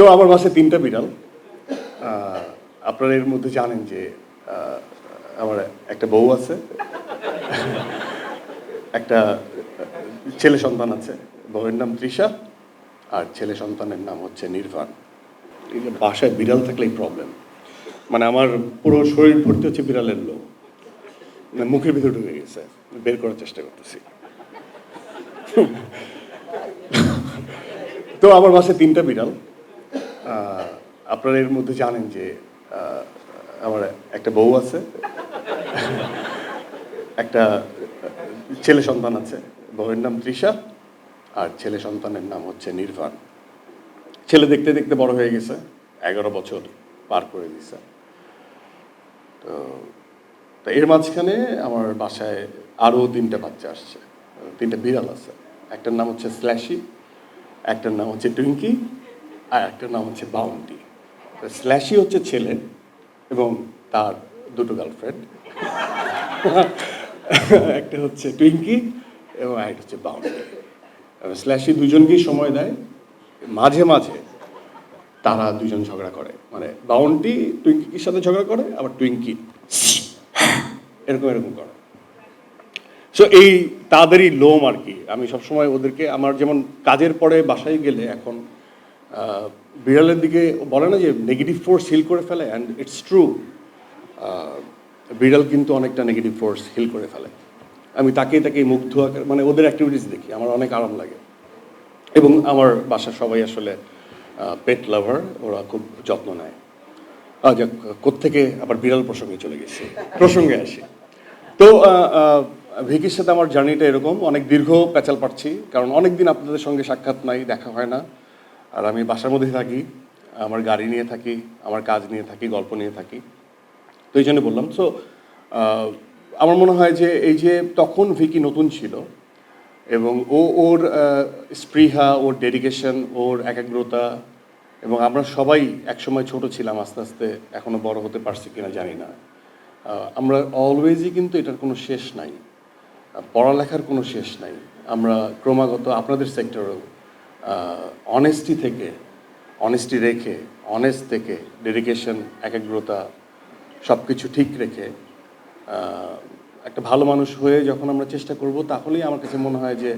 তো আমার বাসায় তিনটা বিড়াল। আপনারা এর মধ্যে জানেন যে আমার একটা বউ আছে, একটা ছেলে সন্তান আছে, বউয়ের নাম তৃষা, আর ছেলে সন্তানের নাম হচ্ছে যে বাসায় বিড়াল থাকলেই প্রবলেম মানে আমার পুরো শরীর ভর্তি হচ্ছে বিড়ালের লোক মানে মুখের ভিতরে ঢুকে গেছে। বের করার চেষ্টা করতেছি। তো আমার বাসায় তিনটা বিড়াল। আপনারা এর মধ্যে জানেন যে আমার একটা বউ আছে, একটা ছেলে সন্তান আছে, বউয়ের নাম তৃষা, আর ছেলে সন্তানের নাম হচ্ছে নির্বাণ ছেলে দেখতে দেখতে বড় হয়ে গেছে, এগারো বছর পার করে দিছে। তো তো এর মাঝখানে আমার বাসায় আরও তিনটা বাচ্চা আসছে, তিনটা বিড়াল আছে। একটার নাম হচ্ছে স্ল্যাশি, একটার নাম হচ্ছে টুইঙ্কি আর একটার নাম হচ্ছে বাউন্ডি। স্ল্যাশি হচ্ছে ছেলে এবং তার দুটো গার্লফ্রেন্ড। একটা হচ্ছে টুইঙ্কি এবং একটা হচ্ছে বাউন্টি স্ল্যাশি দুজনকেই সময় দেয়। মাঝে মাঝে তারা দুজন ঝগড়া করে। মানে বাউন্টি টুইঙ্কির সাথে ঝগড়া করে, আবার টুইঙ্কি এরকম এরকম করে। সো এই তাদেরই লোম আর কি। আমি সবসময় ওদেরকে আমার যেমন কাজের পরে বাসায় গেলে এখন বিড়ালের দিকে বলে না যে নেগেটিভ ফোর্স হিল করে ফেলে অ্যান্ড ইটস ট্রু বিড়াল কিন্তু অনেকটা নেগেটিভ ফোর্স হিল করে ফেলে। আমি তাকে তাকে মুগ্ধ আকার মানে ওদের অ্যাক্টিভিটিস দেখি আমার অনেক আরাম লাগে। এবং আমার বাসার সবাই আসলে পেট লাভার ওরা খুব যত্ন নেয়। যাক, কোত্থেকে আবার বিড়াল প্রসঙ্গে চলে গেছি। প্রসঙ্গে আসি। তো ভিকির সাথে আমার জার্নিটা এরকম অনেক দীর্ঘ প্যাচাল পাচ্ছি কারণ অনেক দিন আপনাদের সঙ্গে সাক্ষাৎ নাই দেখা হয় না। আর আমি বাসার মধ্যে থাকি, আমার গাড়ি নিয়ে থাকি, আমার কাজ নিয়ে থাকি, গল্প নিয়ে থাকি। তো এই জন্য বললাম। সো আমার মনে হয় যে এই যে তখন ভিকি নতুন ছিল এবং ও ওর স্পৃহা, ওর ডেডিকেশন ওর একাগ্রতা এবং আমরা সবাই একসময় ছোট ছিলাম, আস্তে আস্তে এখনও বড় হতে পারছি কিনা জানি না। আমরা অলওয়েজই কিন্তু এটার কোনো শেষ নাই। পড়ালেখার কোনো শেষ নাই। আমরা ক্রমাগত আপনাদের সেক্টরেও অনেস্টি থেকে অনেস্টি রেখে অনেস্ট থেকে ডেডিকেশন একাগ্রতা সব কিছু ঠিক রেখে একটা ভালো মানুষ হয়ে যখন আমরা চেষ্টা করব, তাহলেই আমার কাছে মনে হয় যে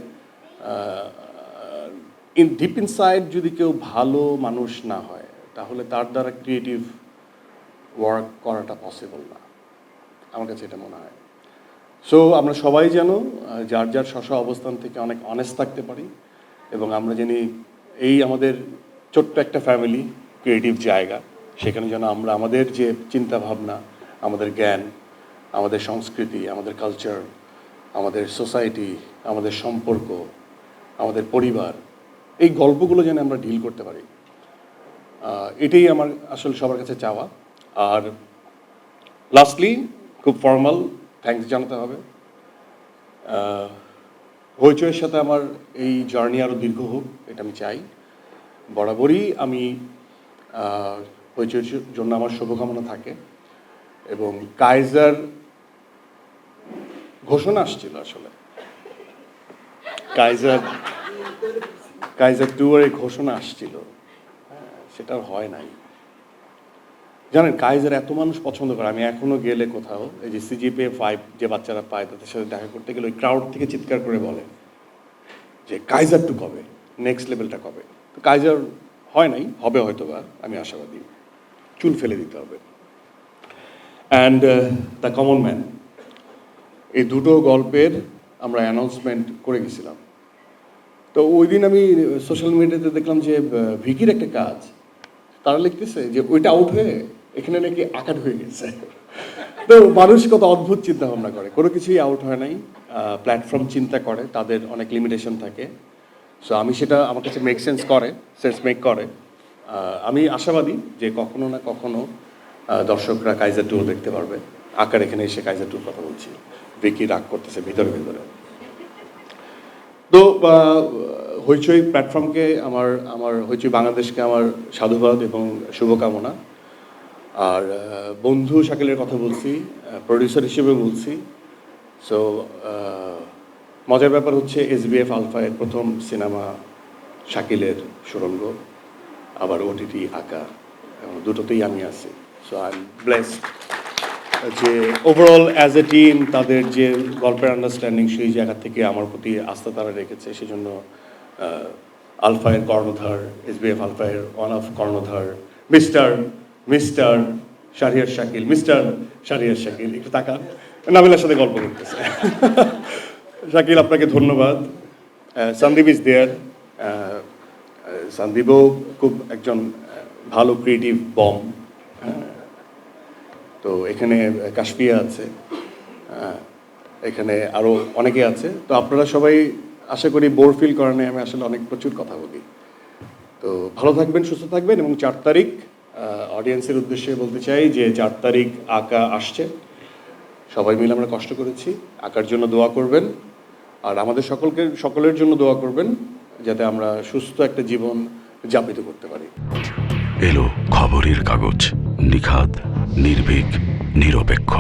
ইন ডিপ ইনসাইড যদি কেউ ভালো মানুষ না হয়, তাহলে তার দ্বারা ক্রিয়েটিভ ওয়ার্ক করাটা পসিবল না। আমার কাছে এটা মনে হয়। সো আমরা সবাই যেন যার যার স্ব অবস্থান থেকে অনেক অনেস্ট থাকতে পারি। এবং আমরা জানি এই আমাদের ছোট্ট একটা ফ্যামিলি ক্রিয়েটিভ জায়গা। সেখানে যেন আমরা আমাদের যে চিন্তা ভাবনা আমাদের জ্ঞান, আমাদের সংস্কৃতি, আমাদের কালচার আমাদের সোসাইটি আমাদের সম্পর্ক, আমাদের পরিবার, এই গল্পগুলো যেন আমরা ডিল করতে পারি। এটাই আমার আসলে সবার কাছে চাওয়া। আর লাস্টলি খুব ফর্মাল থ্যাঙ্কস জানাতে হবে। আহ, হইচইয়ের সাথে আমার এই জার্নি আরও দীর্ঘ হোক এটা আমি চাই। বরাবরই আমি আহ, হইচইয়ের জন্য আমার শুভকামনা থাকে এবং কাইজার ঘোষণা আসছিল আসলে। কাইজার কাইজার টুয়ারে ঘোষণা আসছিল। হ্যাঁ, সেটা হয় নাই। জানেন, কাইজার এত মানুষ পছন্দ করে, আমি এখনও গেলে কোথাও, এই যে সিজিপে ফাইভ যে বাচ্চারা পায় তাদের সাথে দেখা করতে গেলে ওই ক্রাউড থেকে চিৎকার করে বলে যে, কাইজার টু কবে? নেক্সট লেভেলটা কবে? তো কাইজার হয় নাই, হবে হয়তো বা আমি আশাবাদী। চুল ফেলে দিতে হবে। অ্যান্ড দ্য কমন ম্যান এই দুটো গল্পের আমরা অ্যানাউন্সমেন্ট করে গেছিলাম। তো ওই দিন আমি সোশ্যাল মিডিয়াতে দেখলাম যে ভিকির একটা কাজ, তারা লিখতেছে যে, ওইটা আউট হয়ে এখানে নাকি আকার হয়ে গেছে। তো মানুষ কত অদ্ভুত চিন্তা ভাবনা করে। কোনো কিছুই আউট হয় নাই। প্ল্যাটফর্ম চিন্তা করে। তাদের অনেক লিমিটেশন থাকে। সো আমি সেটা আমার কাছে মেক সেন্স করে সেন্স মেক করে। আমি আশাবাদী যে কখনো না কখনো দর্শকরা কাইজার টুর দেখতে পারবে। আকার এখানে এসে কাইজার টুর কথা বলছি। ভিকি রাগ করতেছে ভিতরে ভিতরে। তো হইচই প্ল্যাটফর্মকে আমার আমার হইচই বাংলাদেশকে আমার সাধুবাদ এবং শুভকামনা। আর বন্ধু শাকিলের কথা বলছি প্রডিউসার হিসেবে বলছি। সো মজার ব্যাপার হচ্ছে এস এসবিএফ আলফায়ের প্রথম সিনেমা শাকিলের সুরঙ্গ আবার ওটিটি আঁকা দুটোতেই আমি আছি। সো আই এম ব্লেসড যে ওভারঅল অ্যাজ এ টিম তাদের যে গল্পের আন্ডারস্ট্যান্ডিং সেই জায়গা থেকে আমার প্রতি আস্থা তারা রেখেছে। সেজন্য আলফায়ের কর্ণধার এসবিএফ আলফায়ের ওয়ান অফ কর্ণধার mister mister Shariar Shakil, mister Shariar Shakil, একটু তাকান। নাবিলার সাথে গল্প করতেছে। শাকিল, আপনাকে ধন্যবাদ। সন্দীপ ইজ দেয়ার সন্দীপও খুব একজন ভালো ক্রিয়েটিভ বম তো এখানে কাশফিয়া আছে। এখানে আরও অনেকে আছে। তো আপনারা সবাই আশা করি বোর ফিল করেন আমি আসলে অনেক প্রচুর কথা বলি। তো ভালো থাকবেন, সুস্থ থাকবেন এবং চার তারিখ অডিয়েন্সের উদ্দেশ্যে বলতে চাই যে চার তারিখ আঁকা আসছে। সবাই মিলে আমরা কষ্ট করেছি। আঁকার জন্য দোয়া করবেন। আর আমাদের সকলকে, সকলের জন্য দোয়া করবেন যাতে আমরা সুস্থ একটা জীবন যাপিত করতে পারি। এলো খবরের কাগজ নিখাত নির্ভীক, নিরপেক্ষ।